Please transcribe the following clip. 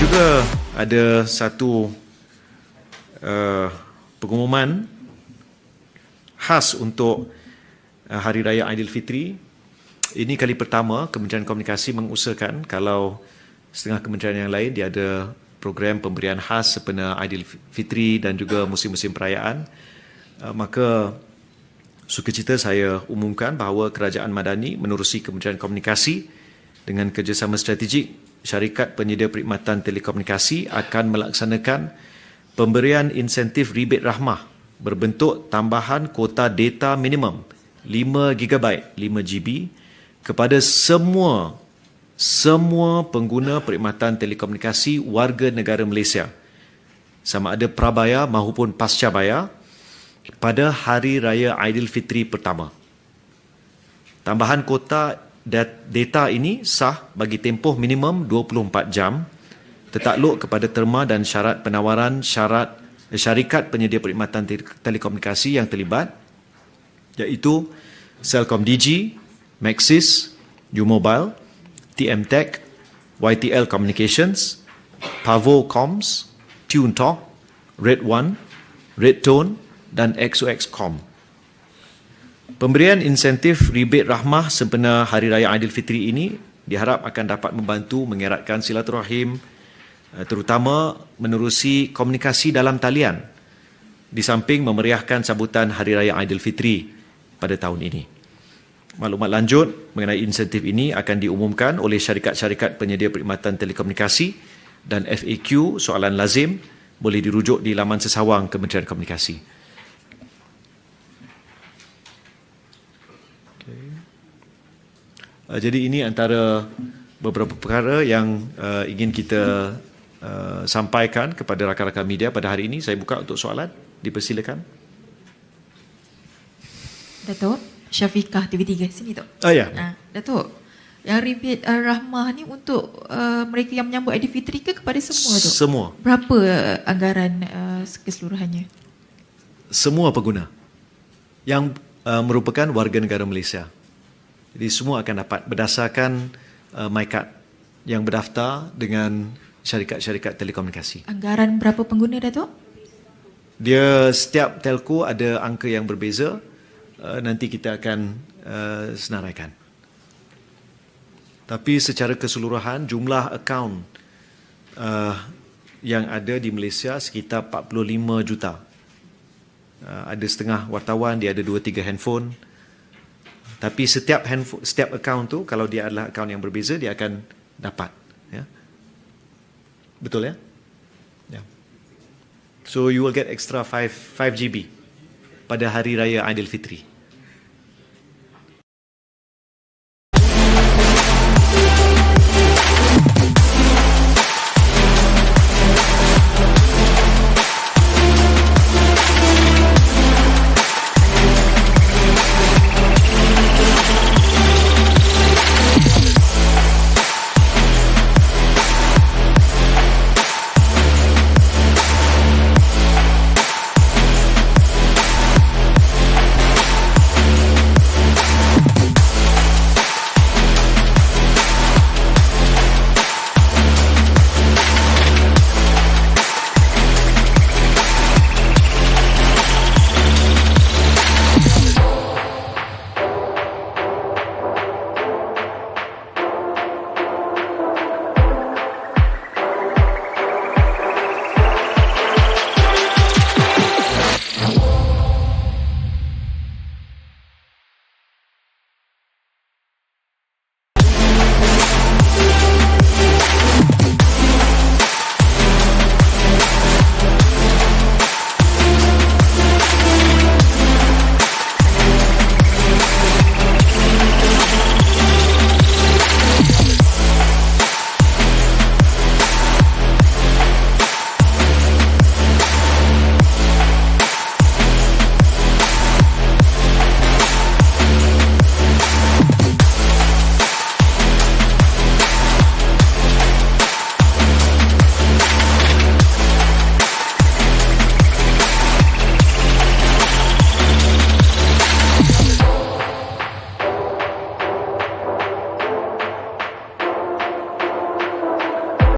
juga ada satu uh, pengumuman khas untuk uh, Hari Raya Aidilfitri. Ini kali pertama Kementerian Komunikasi mengusahakan kalau setengah kementerian yang lain dia ada program pemberian khas sempena Aidilfitri dan juga musim-musim perayaan. Uh, maka sukacita saya umumkan bahawa Kerajaan Madani menerusi Kementerian Komunikasi dengan kerjasama strategik syarikat penyedia perkhidmatan telekomunikasi akan melaksanakan pemberian insentif rebate rahmah berbentuk tambahan kuota data minimum 5 GB, 5 GB kepada semua semua pengguna perkhidmatan telekomunikasi warga negara Malaysia sama ada prabaya maupun pasca bayar pada hari raya Aidilfitri pertama. Tambahan kuota data ini sah bagi tempoh minimum 24 jam tertakluk kepada terma dan syarat penawaran syarat eh, syarikat penyedia perkhidmatan telekomunikasi yang terlibat iaitu Celcom DG, Maxis, U-Mobile, TM Tech, YTL Communications, Pavo Coms, Tune Talk, Red One, Red Tone dan XOX Com. Pemberian insentif rebate rahmah sempena Hari Raya Aidilfitri ini diharap akan dapat membantu mengeratkan silaturahim eh, terutama menerusi komunikasi dalam talian di samping memeriahkan sambutan Hari Raya Aidilfitri pada tahun ini. Maklumat lanjut mengenai insentif ini akan diumumkan oleh syarikat-syarikat penyedia perkhidmatan telekomunikasi dan FAQ soalan lazim boleh dirujuk di laman sesawang Kementerian Komunikasi. Uh, jadi ini antara beberapa perkara yang uh, ingin kita uh, sampaikan kepada rakan-rakan media pada hari ini. Saya buka untuk soalan. Dipersilakan. Datuk, Syafiqah TV3 sini tu. Oh ya. Uh, Datuk, yang rebate uh, rahmah ni untuk uh, mereka yang menyambut Aidilfitri ke kepada semua tu? Semua. Berapa uh, anggaran uh, keseluruhannya? Semua pengguna yang uh, merupakan warga negara Malaysia. Jadi semua akan dapat berdasarkan uh, MyCard yang berdaftar dengan syarikat-syarikat telekomunikasi. Anggaran berapa pengguna Datuk? Dia setiap telco ada angka yang berbeza. Uh, nanti kita akan uh, senaraikan. Tapi secara keseluruhan jumlah akaun uh, yang ada di Malaysia sekitar 45 juta. Uh, ada setengah wartawan, dia ada 2-3 handphone. Tapi setiap handphone, setiap akaun tu kalau dia adalah akaun yang berbeza dia akan dapat. Ya. Betul ya? Ya. So you will get extra 5 5 GB pada hari raya Aidilfitri.